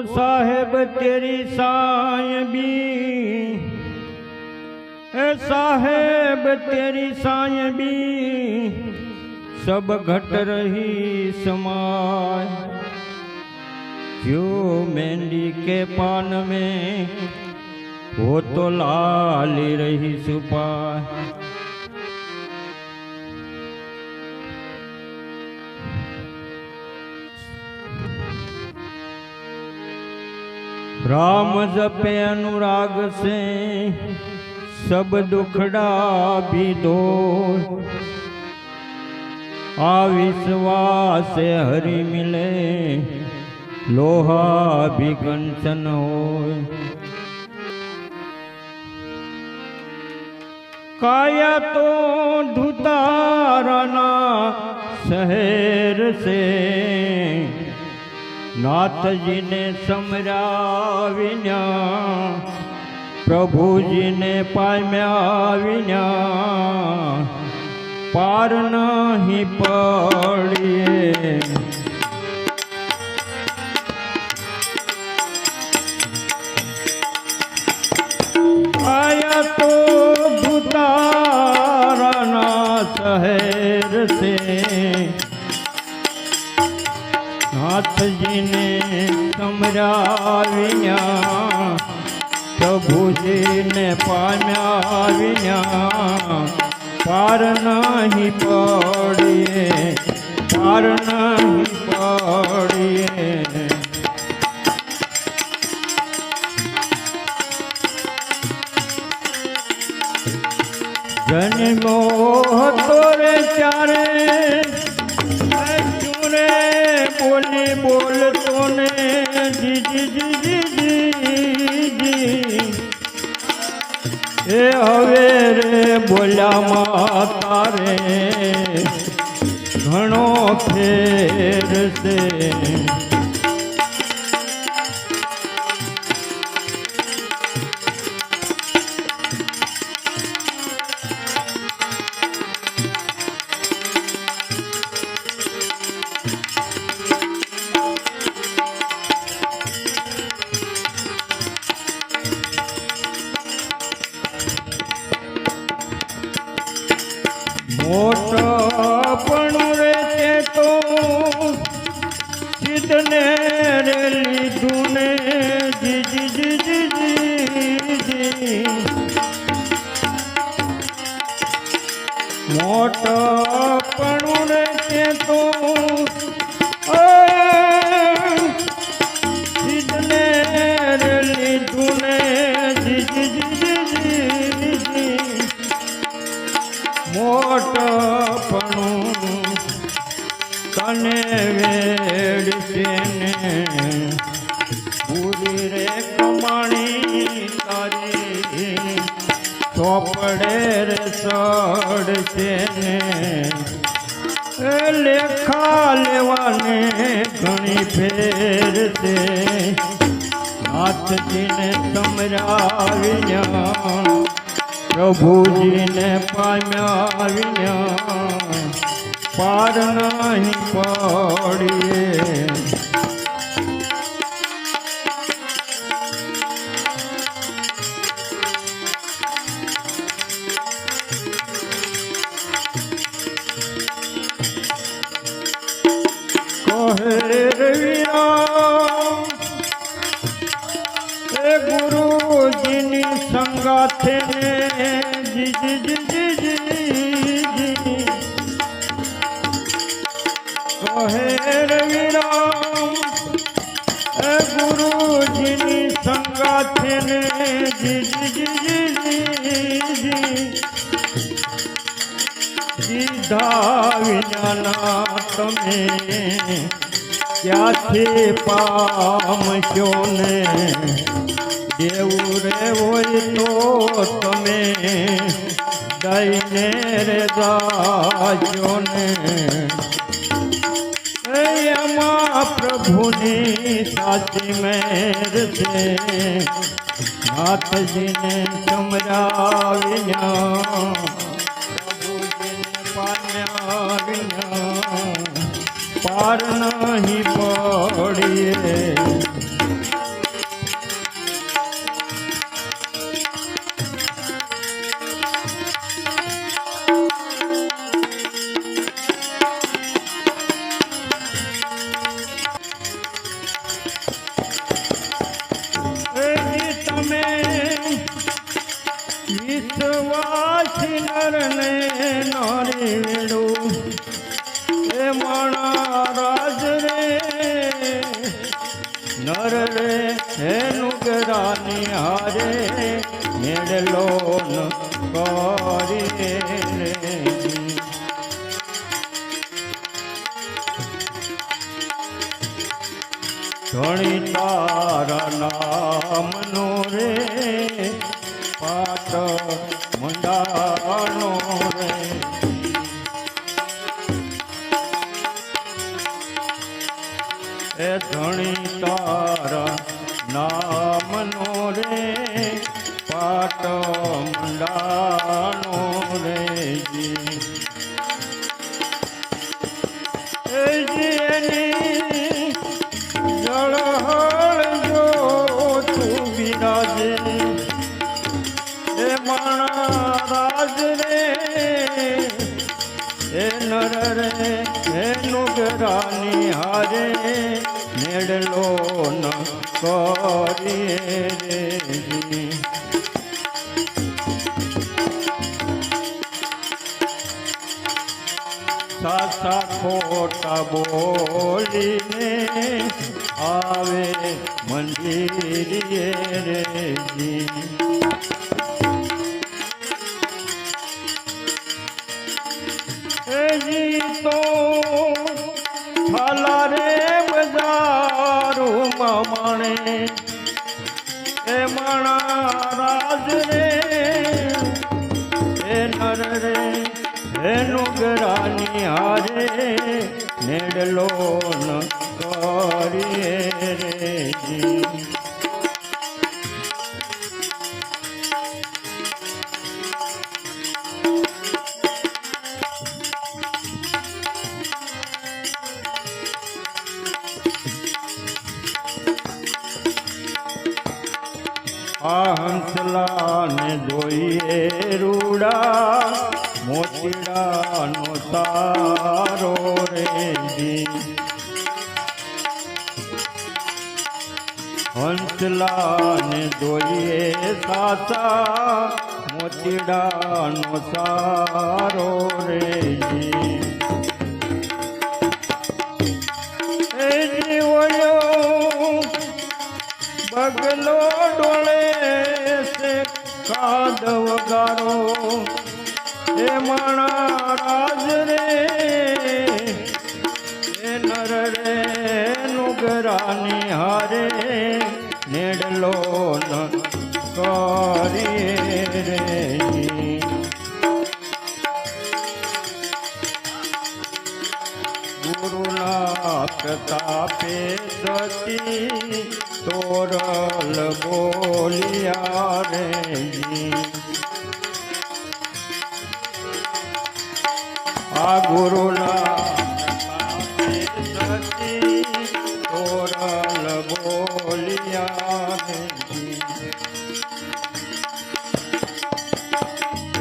साहेब तेरी सायबी ए साहेब तेरी सायबी सब घट रही समाय जो मेहंदी के पान में वो तो लाली रही सुपाय રામ જપે અનુરાગ સે, સબ દુખડા ભી દો આ વિશ્વાસે હરી મિલે, લોહા ભી કંચન હોય. કાયા તો ધુતારના શહેર સે નાથજીને સમરાવિના પ્રભુજીને પામ્યા વિના પાર નહીં પડીએ. વિના પ્રભુજીને પામ્યા વિના પાર નહીં પડીએ, પાર નહીં પડીએ. જન્મો હતો રે ચારે બોલી બોલતો ને એ હવે રે બોલ્યામાં તારે ઘણો ફેર છે. મોટપણું રે તે તો મોટપણું તને વેડશે ને. પૂરી રે કમાણી ચોપડે રે છે લેખા લેવાને ઘણી ફેર છે. હાથજીને સમરાવ્યા પ્રભુજીને પામ્યા પાર નહીં પડીએ. સંગાથે ને જી જી જી જી જી જી કહે રવિરામ એ ગુરુજીની સંગાથે ને જી જી જી જી જી સીધા વિનાના તમે ક્યાંથી પામશો ને? દેવું રે હોય તો તમે દઈને રે જાજો ને. પ્રભુની સાચી મેર છે. નાથજીને સમજાવ્યા પ્રભુજીને પામ્યા પાર નહીં વિશ્વાસી નરને નારી વેડું એ માણા રે નર રે હેનું ગરાની હારે મેળલો કરી ધણી તારા રે પાટ એ ધણી તારા નામનો રે પાટ મંડાણો રે એની જળહળ જો તું બિરાજે એ માણા રાજ રે, એ નર રે એ નુગરાની હારે. મેળલો ન કરીએ રે. સાસા ખોટા બોલીને આવે મંદિરે રે જી. એજી તો ફલા રે બજારું માણે એ મણા રાજ રે, એ નર રે હે નુગરાની હારે નેડલો ન કરીએ રે. મોતીડાનો તારો રે હંસલાને જોઈએ સાસા મોતીડાનો સારો રે જી. બગલો આ ગુરુના પ્રતાપે સતી તોરલ બોલિયા રે જી.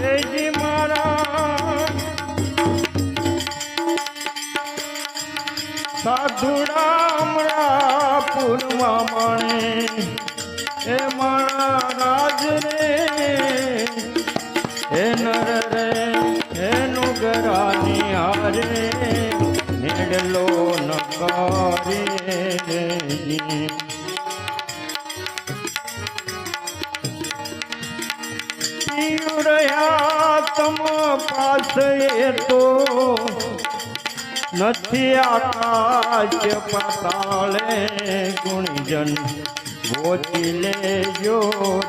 એ જી મારા સાધુડામરા પૂર્વા માણે નુગરાની હારે નેડલો ન રે. પીવડયા તમ પાસે તો નથી આકાશ પાતાળે ગુણજન ગોતી લેજો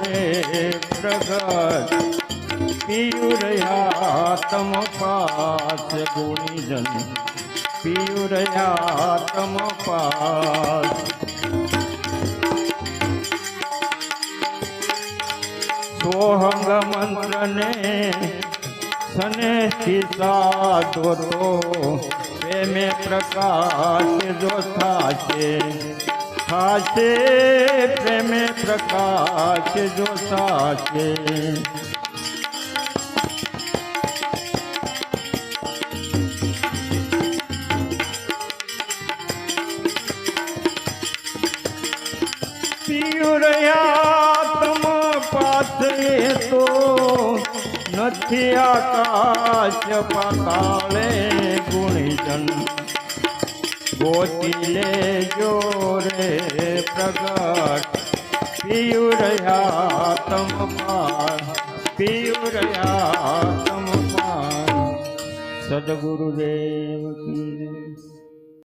રે પ્રગટ પિયુરયા તમ પાસ ગુણીજન પિયુરયા તમ પાસ સોહંગ મંત્રને સનેથી સાધો પ્રેમે પ્રકાશ જો થાશે થાશે પ્રેમે પ્રકાશ જો થાશે નથી આકાશ પાતાળે ગુણીજન. ગોતી લે જોરે પ્રગટ. પિયુરયા તમ પાર રહ્યા તમ સદગુરુદેવ કી.